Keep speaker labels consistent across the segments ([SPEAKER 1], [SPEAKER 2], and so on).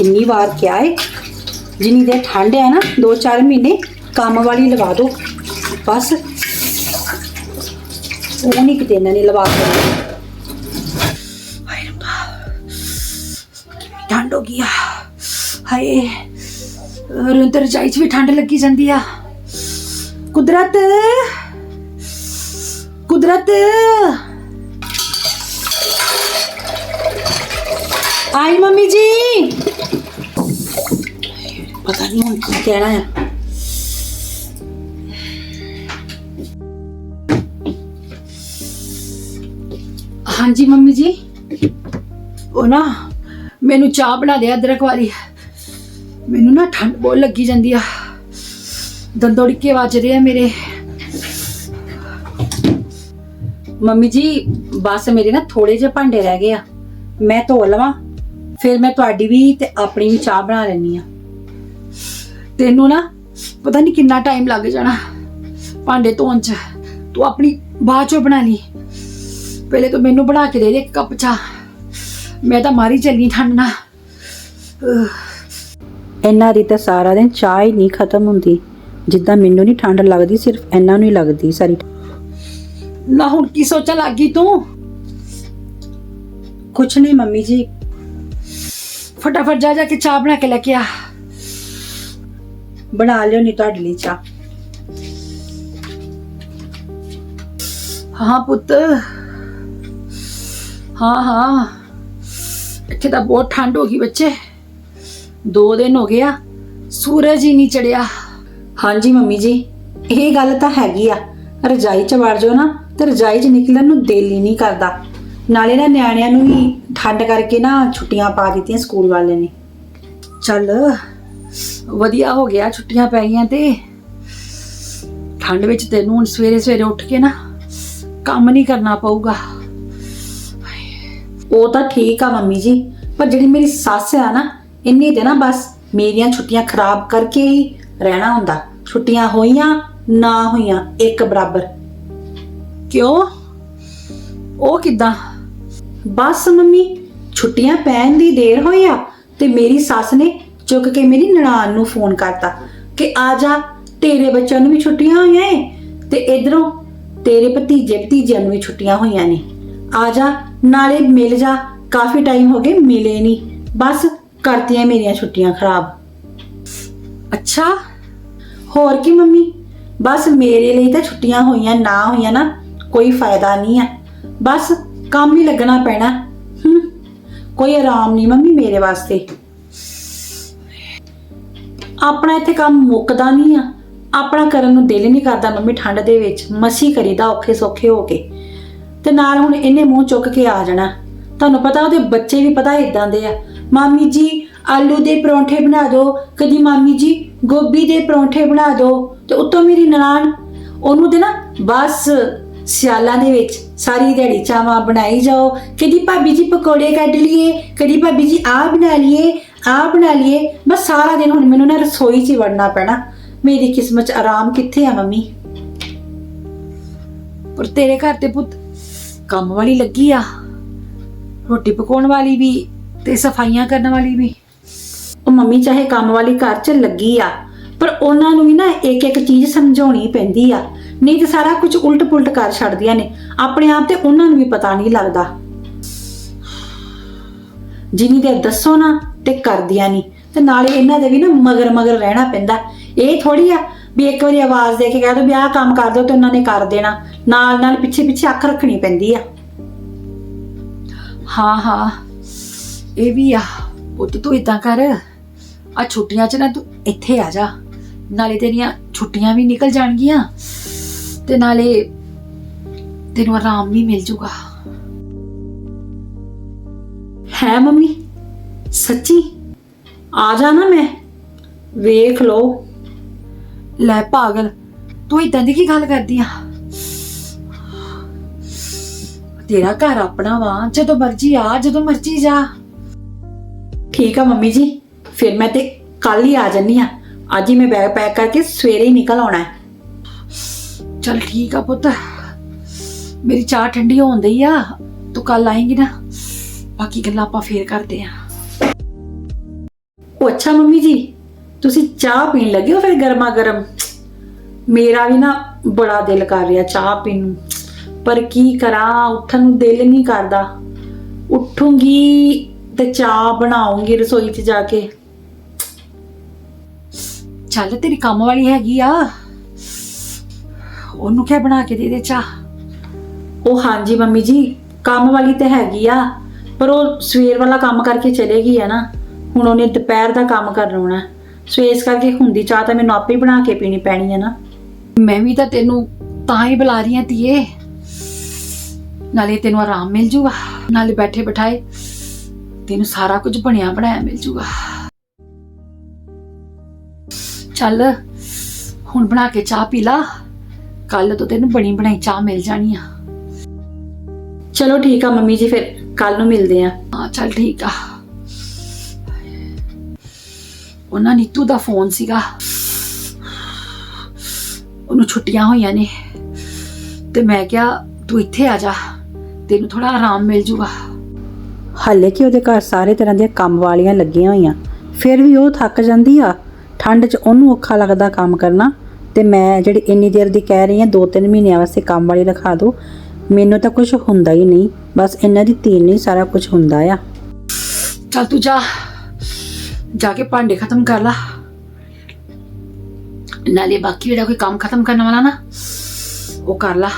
[SPEAKER 1] ਕਿੰਨੀ ਵਾਰ ਕਿਹਾ ਏ ਜਿੰਨੀ ਦੇ ਠੰਡ ਹੈ ਨਾ 2-4 ਮਹੀਨੇ ਕੰਮ ਵਾਲੀ ਲਵਾ ਦਿਓ ਬਸ ਉਹ ਨਹੀਂ ਕਿਤੇ ਇਹਨਾਂ ਨੇ ਲਵਾ ਕੇ ਦੇਣੀ। ਹਾਏ ਰੱਬਾ ਕਿੰਨੀ ਠੰਡ ਹੋ ਗਈ ਆ ਹਾਏ ਰੁੰਦਰ ਜਾਈ ਚ ਵੀ ਠੰਡ ਲੱਗੀ ਜਾਂਦੀ ਆ ਪਤਾ ਨਹੀਂ ਹੁਣ ਕੀ ਕਹਿਣਾ ਆ। ਹਾਂਜੀ ਮੰਮੀ ਜੀ। ਉਹ ਨਾ ਮੈਨੂੰ ਚਾਹ ਬਣਾ ਦੇ ਅਦਰਕ ਵਾਲੀ। ਮੈਨੂੰ ਨਾ ਠੰਡ ਬਹੁਤ ਲੱਗੀ ਜਾਂਦੀ ਆ। ਦੰਦੋੜ ਕੇ ਵੱਜਦੇ ਆ ਮੇਰੇ। ਮੰਮੀ ਜੀ ਬਸ ਮੇਰੇ ਨਾ ਥੋੜੇ ਜਿਹੇ ਭਾਂਡੇ ਰਹਿ ਗਏ ਆ। ਮੈਂ ਧੋ ਲਵਾਂ। ਫਿਰ ਮੈਂ ਤੁਹਾਡੀ ਵੀ ਤੇ ਆਪਣੀ ਵੀ ਚਾਹ ਬਣਾ ਲੈਣੀ ਆ ਤੈਨੂੰ ਨਾ ਪਤਾ ਨਹੀਂ ਕਿੰਨਾ ਟਾਈਮ ਲੱਗ ਜਾਣਾ ਭਾਂਡੇ ਧੋਣ ਚ। ਤੂੰ ਆਪਣੀ ਬਾਅਦ ਚੋਂ ਬਣਾ ਲਈ। ਪਹਿਲੇ ਤੂੰ ਮੈਨੂੰ ਬਣਾ ਕੇ ਦੇ ਦੇ ਇੱਕ ਕੱਪ ਚਾਹ। ਮੈਂ ਤਾਂ ਮਾਰੀ ਚੱਲੀ ਠੰਡ ਨਾ ਇਹਨਾਂ ਦੀ ਤਾਂ ਸਾਰਾ ਦਿਨ ਚਾਹ ਹੀ ਨਹੀਂ ਖਤਮ ਹੁੰਦੀ। ਜਿੱਦਾਂ ਮੈਨੂੰ ਨਹੀਂ ਠੰਡ ਲੱਗਦੀ, ਸਿਰਫ ਇਹਨਾਂ ਨੂੰ ਹੀ ਲੱਗਦੀ ਸਾਰੀ ਨਾ ਹੁਣ ਕੀ ਸੋਚਣ ਲੱਗੀ ਤੂੰ? ਕੁਛ ਨਹੀਂ ਮੰਮੀ ਜੀ ਫਟਾਫਟ ਜਾ ਜਾ ਕੇ ਚਾਹ ਬਣਾ ਕੇ ਲੈ ਕੇ ਆ। ਬਣਾ ਲਿਓ ਨਹੀਂ ਤੁਹਾਡੇ ਲਈ ਚਾਹ। ਹਾਂ ਪੁੱਤ। ਹਾਂ ਹਾਂ। ਇੱਥੇ ਤਾਂ ਬਹੁਤ ਠੰਡ ਹੋ ਗਈ ਬੱਚੇ। ਦੋ ਦਿਨ ਹੋ ਗਏ ਆ। ਸੂਰਜ ਹੀ ਨਹੀਂ ਚੜਿਆ। ਹਾਂਜੀ ਮੰਮੀ ਜੀ, ਇਹ ਗੱਲ ਤਾਂ ਹੈਗੀ ਆ। ਰਜਾਈ ਚ ਵੜ ਜਾਓ ਨਾ ਤੇ ਰਜਾਈ ਚ ਨਿਕਲਣ ਨੂੰ ਦਿਲ ਹੀ ਨਹੀਂ ਕਰਦਾ। ਨਾਲੇ ਨਾ ਨਿਆਣਿਆਂ ਨੂੰ ਵੀ ਠੰਡ ਕਰਕੇ ਨਾ ਛੁੱਟੀਆਂ ਪਾ ਦਿੱਤੀਆਂ ਸਕੂਲ ਵਾਲਿਆਂ ਨੇ। ਚੱਲ, ਵਧੀਆ ਹੋ ਗਿਆ ਛੁੱਟੀਆਂ ਪੈ ਗਈਆਂ ਤੇ। ਠੰਡ ਵਿੱਚ ਤੈਨੂੰ ਹੁਣ ਸਵੇਰੇ ਸਵੇਰੇ ਉੱਠ ਕੇ ਨਾ ਕੰਮ ਨਹੀਂ ਕਰਨਾ ਪਊਗਾ। ਉਹ ਤਾਂ ਠੀਕ ਆ ਮੰਮੀ ਜੀ, ਪਰ ਜਿਹੜੀ ਮੇਰੀ ਸੱਸ ਆ ਨਾ, ਇੰਨੀ ਤੇ ਨਾ ਬਸ ਮੇਰੀਆਂ ਛੁੱਟੀਆਂ ਖਰਾਬ ਕਰਕੇ ਹੀ ਰਹਿਣਾ ਹੁੰਦਾ। ਛੁੱਟੀਆਂ ਹੋਈਆਂ, ਨਾ ਹੋਈਆਂ, ਇੱਕ ਬਰਾਬਰ। ਕਿਉਂ? ਉਹ ਕਿਦਾਂ? ਬਸ ਮੰਮੀ ਛੁੱਟੀਆਂ ਪੈਣ ਦੀ ਦੇਰ ਹੋਈ ਆ ਤੇ ਮੇਰੀ ਸੱਸ ਨੇ ਚੁੱਕ ਕੇ ਮੇਰੀ ਨਨਾਣ ਨੂੰ ਫੋਨ ਕਰਤਾ ਕਿ ਆ ਜਾ ਤੇਰੇ ਬੱਚਿਆਂ ਨੂੰ ਵੀ ਛੁੱਟੀਆਂ ਹੋਈਆਂ ਏ ਤੇ ਇਧਰੋਂ ਤੇਰੇ ਭਤੀਜੇ ਭਤੀਜਿਆਂ ਨੂੰ ਵੀ ਛੁੱਟੀਆਂ ਹੋਈਆਂ ਨੇ। ਆ ਜਾ ਨਾਲੇ ਮਿਲ ਜਾ ਕਾਫੀ ਟਾਈਮ ਹੋ ਗਏ ਮਿਲੇ ਨਹੀਂ ਬਸ ਕਰਤੀਆਂ ਮੇਰੀਆਂ ਛੁੱਟੀਆਂ ਖਰਾਬ। ਅੱਛਾ। ਹੋਰ ਕੀ ਮੰਮੀ ਬਸ ਮੇਰੇ ਲਈ ਤਾਂ ਛੁੱਟੀਆਂ ਹੋਈਆਂ ਨਾ ਹੋਈਆਂ ਨਾ ਕੋਈ ਫਾਇਦਾ ਨਹੀਂ ਆ। ਬਸ ਕੰਮ ਹੀ ਲੱਗਣਾ ਪੈਣਾ। ਹਮ, ਕੋਈ ਆਰਾਮ ਨਹੀਂ ਮੰਮੀ ਮੇਰੇ ਵਾਸਤੇ। ਆਪਣਾ ਇੱਥੇ ਕੰਮ ਮੁੱਕਦਾ ਨਹੀਂ ਆ। ਆਪਣਾ ਕਰਨ ਨੂੰ ਦਿਲ ਨਹੀਂ ਕਰਦਾ ਮੰਮੀ ਠੰਡ ਦੇ ਵਿੱਚ। ਮਸੀ ਕਰੀਦਾ ਔਖੇ ਸੌਖੇ ਹੋ ਕੇ। ਤੇ ਨਾਲ ਹੁਣ ਇਹਨੇ ਮੂੰਹ ਚੁੱਕ ਕੇ ਆ ਜਾਣਾ। ਤੁਹਾਨੂੰ ਪਤਾ ਉਹਦੇ ਬੱਚੇ ਵੀ ਪਤਾ ਇਦਾਂ ਦੇ ਆ। ਮਾਮੀ ਜੀ ਆਲੂ ਦੇ ਪਰੌਂਠੇ ਬਣਾ ਦਿਓ। ਕਦੀ ਮਾਮੀ ਜੀ ਗੋਭੀ ਦੇ ਪਰੌਂਠੇ ਬਣਾ ਦਿਓ। ਤੇ ਉੱਤੋਂ ਮੇਰੀ ਨਨਾਣ ਉਹਨੂੰ ਤੇ ਨਾ ਬਸ। ਸਿਆਲਾਂ ਦੇ ਵਿੱਚ ਸਾਰੀ ਦਿਹਾੜੀ ਚਾਵਾਂ ਬਣਾਈ ਜਾਓ। ਕਦੀ ਭਾਬੀ ਜੀ ਪਕੌੜੇ ਕੱਢ ਲਈਏ, ਕਦੀ ਭਾਬੀ ਜੀ ਆਹ ਬਣਾ ਲਈਏ, ਆਹ ਬਣਾ ਲਈਏ। ਬਸ ਸਾਰਾ ਦਿਨ ਹੁਣ ਮੈਨੂੰ ਨਾ ਰਸੋਈ 'ਚ ਹੀ ਵੜਨਾ ਪੈਣਾ। ਮੇਰੀ ਕਿਸਮਤ 'ਚ ਆਰਾਮ ਕਿੱਥੇ ਆ ਮੰਮੀ? ਪਰ ਤੇਰੇ ਘਰ ਤੇ ਪੁੱਤ ਕੰਮ ਵਾਲੀ ਲੱਗੀ ਆ। ਰੋਟੀ ਪਕਾਉਣ ਵਾਲੀ ਵੀ ਤੇ ਸਫਾਈਆਂ ਕਰਨ ਵਾਲੀ ਵੀ। ਉਹ ਮੰਮੀ ਚਾਹੇ ਕੰਮ ਵਾਲੀ ਘਰ 'ਚ ਲੱਗੀ ਆ, ਪਰ ਉਹਨਾਂ ਨੂੰ ਵੀ ਨਾ ਇੱਕ ਇੱਕ ਚੀਜ਼ ਸਮਝਾਉਣੀ ਪੈਂਦੀ ਆ। ਨਹੀਂ ਤੇ ਸਾਰਾ ਕੁਝ ਉਲਟ ਪੁਲਟ ਕਰ ਛੱਡਦੀਆਂ ਨੇ। ਆਪਣੇ ਆਪ ਤੇ ਉਹਨਾਂ ਨੂੰ ਵੀ ਪਤਾ ਨਹੀਂ ਲੱਗਦਾ। ਜਿਨੀ ਦੇ ਦੱਸੋ ਨਾ ਤੇ ਕਰਦੀਆਂ ਨਹੀਂ। ਤੇ ਨਾਲੇ ਇਹਨਾਂ ਦੇ ਵੀ ਨਾ ਮਗਰ ਮਗਰ ਰਹਿਣਾ ਪੈਂਦਾ। ਇਹ ਥੋੜੀ ਆ ਵੀ ਇੱਕ ਵਾਰੀ ਆਵਾਜ਼ ਦੇ ਕੇ ਕਹਿ ਦੋ ਵੀ ਆਹ ਕੰਮ ਕਰ ਦਿਓ ਤੇ ਉਹਨਾਂ ਨੇ ਕਰ ਦੇਣਾ। ਨਾਲ ਨਾਲ ਪਿੱਛੇ ਪਿੱਛੇ ਅੱਖ ਰੱਖਣੀ ਪੈਂਦੀ ਆ। ਹਾਂ ਹਾਂ। ਇਹ ਵੀ ਆ। ਪੁੱਤ ਤੂੰ ਇਦਾਂ ਕਰ। ਆ ਛੁੱਟੀਆਂ 'ਚ ਨਾ ਤੂੰ ਇੱਥੇ ਆ ਜਾ। ਨਾਲੇ ਤੇਰੀਆਂ ਛੁੱਟੀਆਂ ਵੀ ਨਿਕਲ ਜਾਣਗੀਆਂ। ਤੇ ਨਾਲੇ ਤੈਨੂੰ ਆਰਾਮ ਵੀ ਮਿਲ ਜੂਗਾ। ਹੈ ਮੰਮੀ ਸੱਚੀ? ਆ ਜਾ ਨਾ ਮੈਂ। ਵੇਖ ਲੋ ਲੈ ਪਾਗਲ ਤੂੰ ਇਦਾਂ ਦੀ ਕੀ ਗੱਲ ਕਰਦੀ ਆ? ਤੇਰਾ ਘਰ ਆਪਣਾ ਵਾ ਜਦੋਂ ਮਰਜ਼ੀ ਆ ਜਦੋਂ ਮਰਜ਼ੀ ਜਾ। ਠੀਕ ਆ ਮੰਮੀ ਜੀ ਫਿਰ ਮੈਂ ਤੇ ਕੱਲ ਹੀ ਆ ਜੰਨੀ ਆ। ਅੱਜ ਹੀ ਮੈਂ ਬੈਗ ਪੈਕ ਕਰਕੇ ਸਵੇਰੇ ਹੀ ਨਿਕਲ ਆਉਣਾ ਹੈ। ਚਲ ਠੀਕ ਆ ਪੁੱਤ। ਮੇਰੀ ਚਾਹ ਠੰਡੀ ਹੋਣ ਦਈ ਆ, ਤੂੰ ਕੱਲ ਆਏਂਗੀ ਨਾ। ਬਾਕੀ ਗੱਲਾਂ ਆਪਾਂ ਫੇਰ ਕਰਦੇ ਆ। ਉਹ ਅੱਛਾ ਮੰਮੀ ਜੀ, ਤੁਸੀਂ ਚਾਹ ਪੀਣ ਲੱਗੇ ਹੋ ਫਿਰ ਗਰਮਾ ਗਰਮ ਮੇਰਾ ਵੀ ਨਾ ਬੜਾ ਦਿਲ ਕਰ ਰਿਹਾ ਚਾਹ ਪੀਣ ਨੂੰ। ਪਰ ਕੀ ਕਰਾਂ, ਉੱਠਣ ਨੂੰ ਦਿਲ ਨਹੀਂ ਕਰਦਾ। ਉੱਠੂੰਗੀ ਤੇ ਚਾਹ ਬਣਾਉਂਗੀ ਰਸੋਈ 'ਚ ਜਾ ਕੇ। ਚੱਲ ਤੇਰੀ ਕੰਮ ਵਾਲੀ ਹੈਗੀ ਆ। ਉਹਨੂੰ ਕਿਆ ਬਣਾ ਕੇ ਦੇ ਦੇ ਚਾਹ? ਉਹ ਹਾਂਜੀ ਮੰਮੀ ਜੀ ਕੰਮ ਵਾਲੀ ਤੇ ਹੈਗੀ ਆ ਪਰ ਉਹ ਸਵੇਰ ਵਾਲਾ ਕੰਮ ਕਰਕੇ ਚਲੇਗੀ ਆ ਨਾ। ਹੁਣ ਉਹਨੇ ਦੁਪਹਿਰ ਦਾ ਕੰਮ ਕਰਨਾ ਹੋਣਾ ਸੋ ਇਸ ਕਰਕੇ ਹੁੰਦੀ ਚਾਹ ਤਾਂ ਮੈਨੂੰ ਆਪੇ ਹੀ ਬਣਾ ਕੇ ਪੀਣੀ ਪੈਣੀ ਹੈ ਨਾ। ਮੈਂ ਵੀ ਤਾਂ ਤੈਨੂੰ ਤਾਂ ਹੀ ਬੁਲਾ ਰਹੀ ਆ ਧੀਏ। ਨਾਲੇ ਤੈਨੂੰ ਆਰਾਮ ਮਿਲ ਜੂਗਾ। ਨਾਲੇ ਬੈਠੇ ਬਿਠਾਏ ਤੈਨੂੰ ਸਾਰਾ ਕੁਝ ਬਣਿਆ ਬਣਾਇਆ ਮਿਲ ਜੂਗਾ। ਚੱਲ ਹੁਣ ਬਣਾ ਕੇ ਚਾਹ ਪੀ ਲਾ। ਕੱਲ ਤੋਂ ਤੈਨੂੰ ਬਣੀ ਬਣਾਈ ਚਾਹ ਮਿਲ ਜਾਣੀ ਆ। ਚਲੋ ਠੀਕ ਆ ਮੰਮੀ ਜੀ ਫਿਰ ਕੱਲ ਨੂੰ ਮਿਲਦੇ ਆ। ਹਾਂ, ਚੱਲ ਠੀਕ ਆ। ਉਹਨਾਂ ਨੀਤੂ ਦਾ ਫੋਨ ਸੀਗਾ। ਉਹਨੂੰ ਛੁੱਟੀਆਂ ਹੋਈਆਂ ਨੇ। ਤੇ ਮੈਂ ਕਿਹਾ, ਤੂੰ ਇੱਥੇ ਆ ਜਾ, ਤੈਨੂੰ ਥੋੜਾ ਆਰਾਮ ਮਿਲ ਜੂਗਾ।
[SPEAKER 2] ਹਾਲੇ ਕਿ ਉਹਦੇ ਘਰ ਸਾਰੇ ਤਰ੍ਹਾਂ ਦੀਆਂ ਕੰਮ ਵਾਲੀਆਂ ਲੱਗੀਆਂ ਹੋਈਆਂ। ਫਿਰ ਵੀ ਉਹ ਥੱਕ ਜਾਂਦੀ ਆ। ਠੰਡ 'ਚ ਉਹਨੂੰ ਔਖਾ ਲੱਗਦਾ ਕੰਮ ਕਰਨਾ। ਤੇ ਮੈਂ ਜਿਹੜੀ ਇੰਨੀ ਦੇਰ ਦੀ ਕਹਿ ਰਹੀ ਆ 2-3 ਮਹੀਨਿਆਂ ਵਾਸਤੇ ਕੰਮ ਵਾਲੀ ਰਖਾ ਦੋ। ਮੈਨੂੰ ਤਾਂ ਕੁਝ ਹੁੰਦਾ ਹੀ ਨਹੀਂ, ਬਸ ਇਹਨਾਂ ਦੀ ਧੀ ਨਹੀਂ ਸਾਰਾ ਕੁਝ ਹੁੰਦਾ ਆ।
[SPEAKER 1] ਚੱਲ ਤੂੰ ਜਾ। ਜਾ ਕੇ ਭਾਂਡੇ ਖਤਮ ਕਰ ਲਾ। ਨਾਲੇ ਬਾਕੀ ਜਿਹੜਾ ਕੋਈ ਕੰਮ ਖਤਮ ਕਰਨ ਵਾਲਾ ਨਾ, ਉਹ ਕਰ ਲਾ।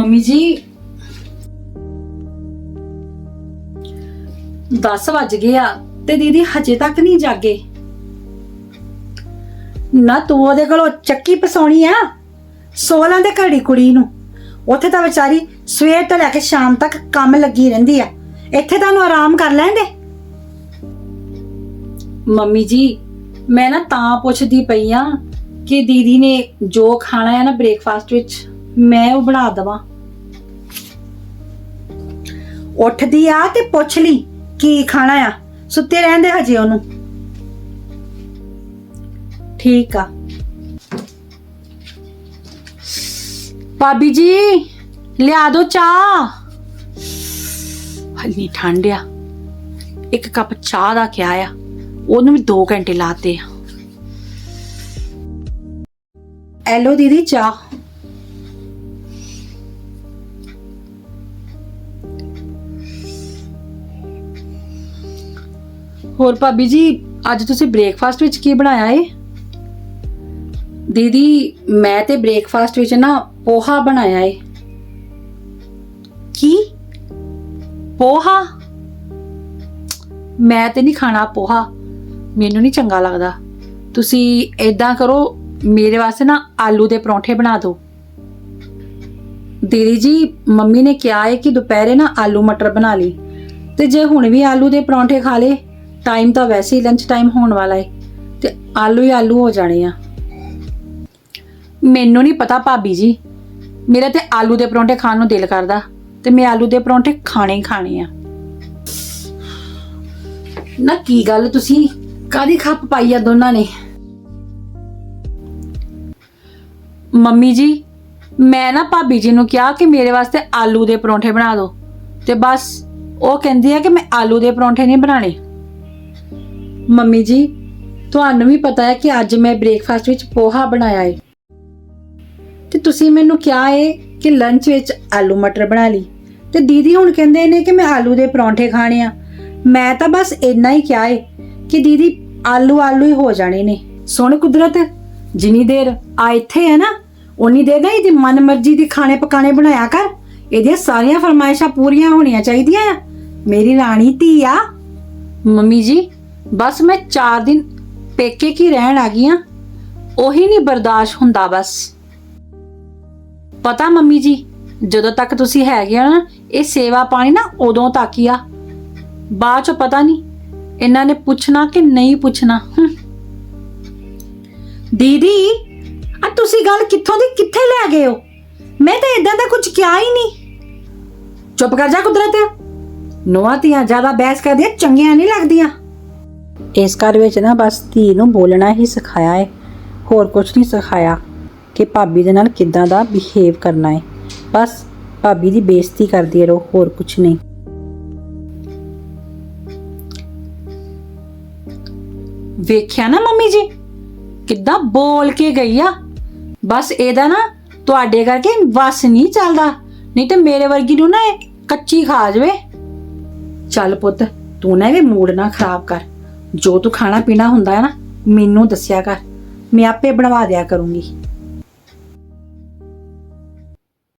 [SPEAKER 1] ਮੰਮੀ ਜੀ। 10 ਵੱਜ ਗਏ ਆ ਤੇ ਦੀਦੀ ਹਜੇ ਤੱਕ ਨਹੀਂ ਜਾਗੇ। ਨਾ ਤੂੰ ਉਹਦੇ ਕੋਲੋਂ ਚੱਕੀ ਪਸਾਉਣੀ ਆ ਸੋਲਾਂ ਦੇ ਘੜੀ ਕੁੜੀ ਨੂੰ। ਉੱਥੇ ਤਾਂ ਵਿਚਾਰੀ ਸਵੇਰ ਤੋਂ ਲੈ ਕੇ ਸ਼ਾਮ ਤੱਕ ਕੰਮ ਲੱਗੀ ਰਹਿੰਦੀ ਆ। ਇੱਥੇ ਤੁਹਾਨੂੰ ਆਰਾਮ ਕਰ ਲੈਂਦੇ ਮੰਮੀ ਜੀ, ਮੈਂ ਨਾ ਤਾਂ ਪੁੱਛਦੀ ਪਈ ਆ ਕਿ ਦੀਦੀ ਨੇ ਜੋ ਖਾਣਾ ਹੈ ਨਾ ਬ੍ਰੇਕਫਾਸਟ ਵਿੱਚ, ਮੈਂ ਉਹ ਬਣਾ ਦਵਾਂ। ਉੱਠਦੀ ਆ ਤੇ ਪੁੱਛ ਲਈ, ਕੀ ਖਾਣਾ ਆ? ਸੁੱਤੇ ਰਹਿੰਦੇ ਹਜੇ ਉਹਨੂੰ। ਠੀਕ ਆ। ਭਾਬੀ ਜੀ, ਲਿਆ ਦੋ ਚਾਹ। ਹਲੀ ਠੰਡ ਆ। ਇੱਕ ਕੱਪ ਚਾਹ ਦਾ ਕਿਹਾ ਆ? ਉਹਨੂੰ ਵੀ 2 ਘੰਟੇ ਲਾਤੇ ਆ। ਐਲੋ ਦੀਦੀ, ਚਾਹ। ਹੋਰ ਭਾਬੀ ਜੀ ਅੱਜ ਤੁਸੀਂ ਬ੍ਰੇਕਫਾਸਟ ਵਿੱਚ ਕੀ ਬਣਾਇਆ ਏ? ਦੀਦੀ ਮੈਂ ਤੇ ਬ੍ਰੇਕਫਾਸਟ ਵਿੱਚ ਨਾ ਪੋਹਾ ਬਣਾਇਆ ਏ। ਕੀ? ਪੋਹਾ? ਮੈਂ ਤੇ ਨਹੀਂ ਖਾਣਾ ਪੋਹਾ। ਮੈਨੂੰ ਨਹੀਂ ਚੰਗਾ ਲੱਗਦਾ। ਤੁਸੀਂ ਏਦਾਂ ਕਰੋ ਮੇਰੇ ਵਾਸਤੇ ਨਾ ਆਲੂ ਦੇ ਪਰੌਂਠੇ ਬਣਾ ਦਿਓ। ਦੀਦੀ ਜੀ ਮੰਮੀ ਨੇ ਕਿਹਾ ਹੈ ਕਿ ਦੁਪਹਿਰੇ ਨਾ ਆਲੂ ਮਟਰ ਬਣਾ ਲਈ। ਤੇ ਜੇ ਹੁਣ ਵੀ ਆਲੂ ਦੇ ਪਰੌਂਠੇ ਖਾ ਲੇ ਟਾਈਮ ਤਾਂ ਵੈਸੇ ਹੀ ਲੰਚ ਟਾਈਮ ਹੋਣ ਵਾਲਾ ਏ, ਤੇ ਆਲੂ ਹੀ ਆਲੂ ਹੋ ਜਾਣੇ ਆ। ਮੈਨੂੰ ਨਹੀਂ ਪਤਾ ਭਾਬੀ ਜੀ, ਮੇਰਾ ਤੇ ਆਲੂ ਦੇ ਪਰੌਂਠੇ ਖਾਣ ਨੂੰ ਦਿਲ ਕਰਦਾ, ਤੇ ਮੈਂ ਆਲੂ ਦੇ ਪਰੌਂਠੇ ਖਾਣੇ ਹੀ ਖਾਣੇ ਆ। ਨਾ ਕੀ ਗੱਲ ਤੁਸੀਂ ਕਾਦੀ ਖੱਪ ਪਾਈ ਆ ਦੋਨਾਂ ਨੇ? ਮੰਮੀ ਜੀ, ਮੈਂ ਨਾ ਭਾਬੀ ਜੀ ਨੂੰ ਕਿਹਾ ਕਿ ਮੇਰੇ ਵਾਸਤੇ ਆਲੂ ਦੇ ਪਰੌਂਠੇ ਬਣਾ ਦਿਓ, ਤੇ ਬਸ ਉਹ ਕਹਿੰਦੀ ਆ ਕਿ ਮੈਂ ਆਲੂ ਦੇ ਪਰੌਂਠੇ ਨਹੀਂ ਬਣਾਣੇ ਮੰਮੀ ਜੀ, ਤੁਹਾਨੂੰ ਵੀ ਪਤਾ ਹੈ ਕਿ ਅੱਜ ਮੈਂ ਬ੍ਰੇਕਫਾਸਟ ਵਿੱਚ ਪੋਹਾ ਬਣਾਇਆ ਹੈ ਤੇ ਤੁਸੀਂ ਮੈਨੂੰ ਕਿਹਾ ਏ ਕਿ ਲੰਚ ਵਿੱਚ ਆਲੂ ਮਟਰ ਬਣਾ ਲਈ। ਤੇ ਦੀਦੀ ਹੁਣ ਕਹਿੰਦੇ ਨੇ ਕਿ ਮੈਂ ਆਲੂ ਦੇ ਪਰੌਂਠੇ ਖਾਣੇ ਆ। ਮੈਂ ਤਾਂ ਬਸ ਇੰਨਾ ਹੀ ਕਿਹਾ ਏ ਕਿ ਦੀਦੀ, ਆਲੂ ਆਲੂ ਹੀ ਹੋ ਜਾਣੇ ਨੇ। ਸੁਣ ਕੁਦਰਤ, ਜਿੰਨੀ ਦੇਰ ਆ ਇੱਥੇ ਹੈ ਨਾ ਉਨੀ ਦੇਰ ਨਾ ਇਹਦੀ ਮਨ ਮਰਜ਼ੀ ਦੀ ਖਾਣੇ ਪਕਾਣੇ ਬਣਾਇਆ ਕਰ। ਇਹਦੀਆਂ ਸਾਰੀਆਂ ਫਰਮਾਇਸ਼ਾਂ ਪੂਰੀਆਂ ਹੋਣੀਆਂ ਚਾਹੀਦੀਆਂ ਆ। ਮੇਰੀ ਰਾਣੀ ਧੀ ਆ। ਮੰਮੀ ਜੀ ਬਸ ਮੈਂ 4 ਦਿਨ ਪੇਕੇ ਕੀ ਰਹਿਣ ਆ ਗਈ ਆ, ਉਹੀ ਨਹੀਂ ਬਰਦਾਸ਼ਤ ਹੁੰਦਾ ਬਸ। ਪਤਾ ਮੰਮੀ ਜੀ, ਜਦੋਂ ਤੱਕ ਤੁਸੀਂ ਹੈਗੇ ਹੋ ਨਾ, ਇਹ ਸੇਵਾ ਪਾਣੀ ਨਾ ਉਦੋਂ ਤੱਕ ਹੀ ਆ। ਬਾਅਦ ਚ ਪਤਾ ਨਹੀਂ, ਇਹਨਾਂ ਨੇ ਪੁੱਛਣਾ ਕਿ ਨਹੀਂ ਪੁੱਛਣਾ। ਦੀਦੀ, ਆ ਤੁਸੀਂ ਗੱਲ ਕਿੱਥੋਂ ਦੀ ਕਿੱਥੇ ਲੈ ਗਏ ਹੋ? ਮੈਂ ਤਾਂ ਇਦਾਂ ਦਾ ਕੁਝ ਕਿਹਾ ਹੀ ਨਹੀਂ। ਚੁੱਪ ਕਰ ਜਾ ਕੁਦਰਤ। ਨੋਆ ਧੀਆਂ ਜ਼ਿਆਦਾ ਬਹਿਸ ਕਰਦੀਆਂ, ਚੰਗੀਆਂ ਨਹੀਂ ਲੱਗਦੀਆਂ।
[SPEAKER 2] ਇਸ ਘਰ ਵਿੱਚ ਨਾ ਬਸ ਧੀ ਨੂੰ ਬੋਲਣਾ ਹੀ ਸਿਖਾਇਆ ਹੈ ਹੋਰ ਕੁਝ ਨਹੀਂ ਸਿਖਾਇਆ ਕਿ ਭਾਬੀ ਦੇ ਨਾਲ ਕਿੱਦਾਂ ਦਾ ਬਿਹੇਵ ਕਰਨਾ ਹੈ ਬਸ ਭਾਬੀ ਦੀ ਬੇਇੱਜ਼ਤੀ ਕਰਦੀ ਰਹੋ, ਹੋਰ ਕੁਝ ਨਹੀਂ।
[SPEAKER 1] ਵੇਖਿਆ ਨਾ ਮੰਮੀ ਜੀ, ਕਿੱਦਾਂ ਬੋਲ ਕੇ ਗਈ ਆ। ਬਸ ਇਹਦਾ ਨਾ ਤੁਹਾਡੇ ਕਰਕੇ ਵਸ ਨਹੀਂ ਚੱਲਦਾ, ਨਹੀਂ ਤੇ ਮੇਰੇ ਵਰਗੀ ਨੂੰ ਨਾ ਇਹ ਕੱਚੀ ਖਾ ਜਾਵੇ ਚੱਲ ਪੁੱਤ, ਤੂੰ ਨਾ ਇਹ ਮੂਡ ਨਾ ਖਰਾਬ ਕਰ। ਜੋ ਤੂੰ ਖਾਣਾ ਪੀਣਾ ਹੁੰਦਾ ਹੈ ਨਾ, ਮੈਨੂੰ ਦੱਸਿਆ ਕਰ। ਮੈਂ ਆਪੇ ਬਣਵਾ ਦਿਆ ਕਰੂੰਗੀ।